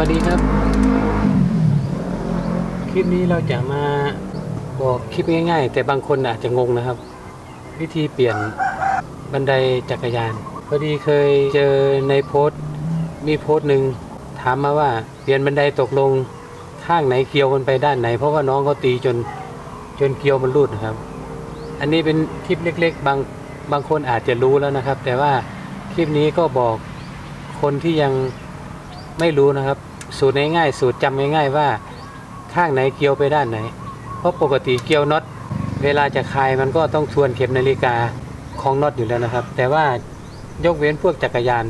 วัสดีครับ คลิปนี้เราจะมาบอกคลิปง่าย ๆ แต่บางคนอาจจะงงนะครับ วิธีเปลี่ยนบันไดจักรยาน พอดีเคยเจอในโพสต์มีโพสต์หนึ่งถามมาว่าเปลี่ยนบันไดตกลงข้างไหนเกี่ยวกันไปด้านไหน เพราะว่าน้องเขาตีจนจนเกลียวมันรูดนะครับ อันนี้เป็นคลิปเล็ก ๆ บางบางคนอาจจะรู้แล้วนะครับ แต่ว่าคลิปนี้ก็บอกคนที่ยัง ไม่รู้นะครับ สูตรง่ายๆสูตรจำง่ายๆว่าข้างไหนเกี่ยวไปด้านไหน เพราะปกติเกี่ยวน็อตเวลาจะคลายมันก็ต้องทวนเข็มนาฬิกาของน็อตอยู่แล้วนะครับ แต่ว่ายกเว้นพวกจักรยาน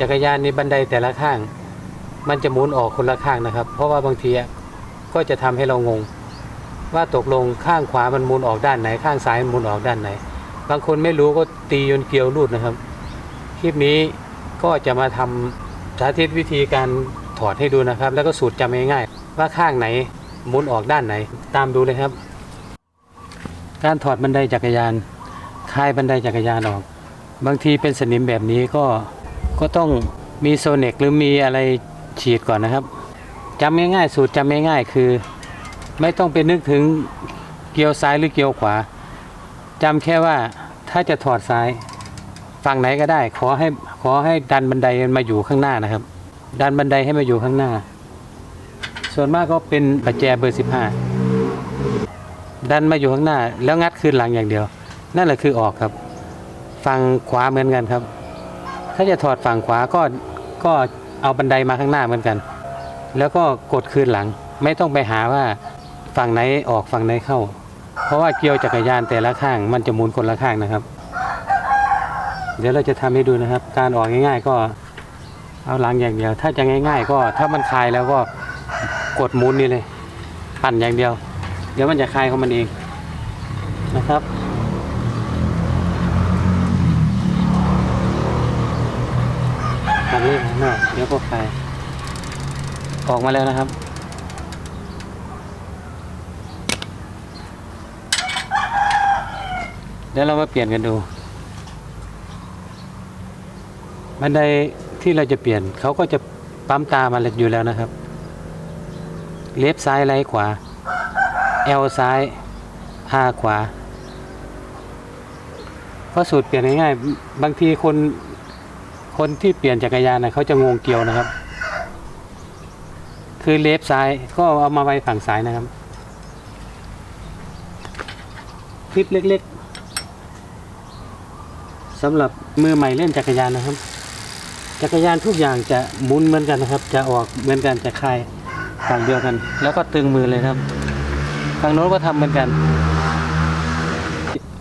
จักรยานในบันไดแต่ละข้าง มันจะหมุนออกคนละข้างนะครับ เพราะว่าบางทีก็จะทำให้เรางง ว่าตกลงข้างขวามันหมุนออกด้านไหน ข้างซ้ายมันหมุนออกด้านไหน บางคนไม่รู้ก็ตีจนเกลียวรูดนะครับ คลิปนี้ก็จะมาทำ สาธิตวิธีการถอดให้ดูนะครับ แล้วก็สูตรจำง่ายๆว่าข้างไหนหมุนออกด้านไหน ตามดูเลยครับ การถอดบันไดจักรยานคลายบันไดจักรยานออก บางทีเป็นสนิมแบบนี้ก็ก็ต้องมีโซเนกหรือมีอะไรฉีดก่อนนะครับจำง่ายๆ สูตรจำง่ายๆ คือ ไม่ต้องไปนึกถึงเกียวซ้ายหรือเกียวขวาจำแค่ว่าถ้าจะถอดซ้าย ฝั่งไหนก็ได้ ขอให้ขอให้ดันบันไดมาอยู่ข้างหน้านะครับ ดันบันไดให้มาอยู่ข้างหน้า ส่วนมากก็เป็นประแจเบอร์สิบห้าดันมาอยู่ข้างหน้า แล้วงัดคืนหลังอย่างเดียว นั่นแหละคือออกครับ ฝั่งขวาเหมือนกันครับ ถ้าจะถอดฝั่งขวาก็ก็เอาบันไดมาข้างหน้าเหมือนกัน แล้วก็กดคืนหลัง ไม่ต้องไปหาว่าฝั่งไหนออกฝั่งไหนเข้า เพราะว่าเกียวจักรยานแต่ละข้าง มันจะหมุนคนละข้างนะครับ เดี๋ยวเราจะทำให้ดูนะครับ การออกง่าย ๆ ก็เอาหลังอย่างเดียว ถ้าจะง่าย ๆ ก็ถ้ามันคลายแล้วก็กดหมุนนี่เลย ปั่นอย่างเดียว เดี๋ยวมันจะคลายของมันเองนะครับปั่นเลยข้างนอกเดี๋ยวก็คลายออกมาแล้วนะครับเดี๋ยวเรามาเปลี่ยนกันดู บันไดที่เราจะเปลี่ยนเขาก็จะปั๊มตามาอยู่แล้วนะครับ เลฟซ้ายไลขวาเอลซ้ายอาขวาเพราะสูตรเปลี่ยนง่ายๆบางทีคนคนที่เปลี่ยนจักรยานนะเขาจะงงเกียวนะครับ คือเลฟซ้ายก็เอามาไว้ฝั่งซ้ายนะครับ คลิปเล็กๆสำหรับมือใหม่เล่นจักรยานนะครับ จักรยานทุกอย่างจะหมุนเหมือนกันนะครับ จะออกเหมือนกันจะคลายฝั่งเดียวกัน แล้วก็ตึงมือเลยครับฝั่งโน้นก็ทำเหมือนกัน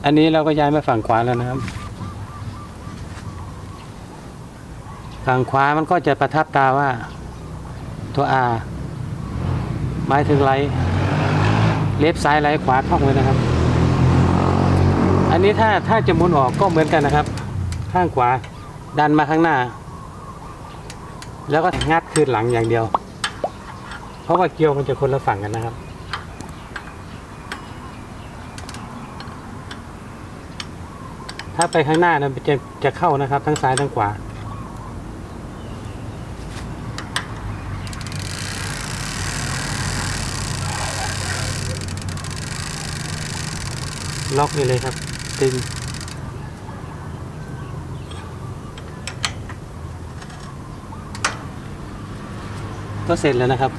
อันนี้เราก็ย้ายมาฝั่งขวาแล้วนะครับ ฝั่งขวามันก็จะประทับตาว่า ตัว R หมายถึงไลท์เล็บซ้ายไลท์ขวาท่องไว้นะครับ อันนี้ถ้าถ้าจะมุนออกก็เหมือนกันนะครับ ข้างขวาดันมาข้างหน้า แล้วก็งัดคืนหลังอย่างเดียว เพราะว่าเกลียวมันจะคนละฝั่งกันนะครับ ถ้าไปข้างหน้านะจะจะเข้านะครับ ทั้งซ้ายทั้งขวาล็อกนี่เลยครับ ตึง ก็เสร็จแล้วนะครับ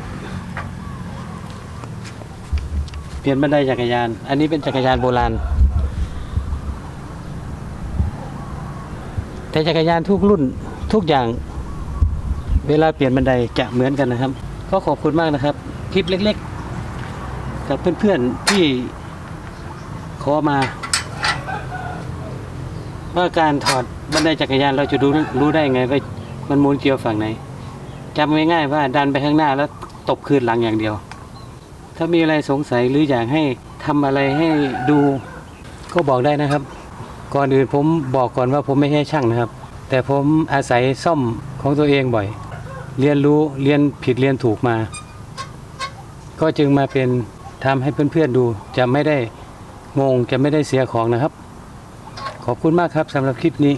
เปลี่ยนบันไดจักรยาน อันนี้เป็นจักรยานโบราณ แต่จักรยานทุกรุ่นทุกอย่าง เวลาเปลี่ยนบันไดจะเหมือนกันนะครับ ก็ขอบคุณมากนะครับ คลิปเล็ก ๆ กับเพื่อนๆที่ขอมา ว่าการถอดบันไดจักรยานเราจะรู้รู้ได้ไงว่ามันมุนเกี่ยวฝั่งไหน จำง่ายๆว่าดันไปข้างหน้าแล้วตบคืนหลังอย่างเดียว ถ้ามีอะไรสงสัยหรืออยากให้ทำอะไรให้ดูก็บอกได้นะครับ ก่อนอื่นผมบอกก่อนว่าผมไม่ใช่ช่างนะครับ แต่ผมอาศัยซ่อมของตัวเองบ่อย เรียนรู้เรียนผิดเรียนถูกมา ก็จึงมาเป็นทำให้เพื่อนๆดูจะไม่ได้งงจะไม่ได้เสียของนะครับ ขอบคุณมากครับสำหรับคลิปนี้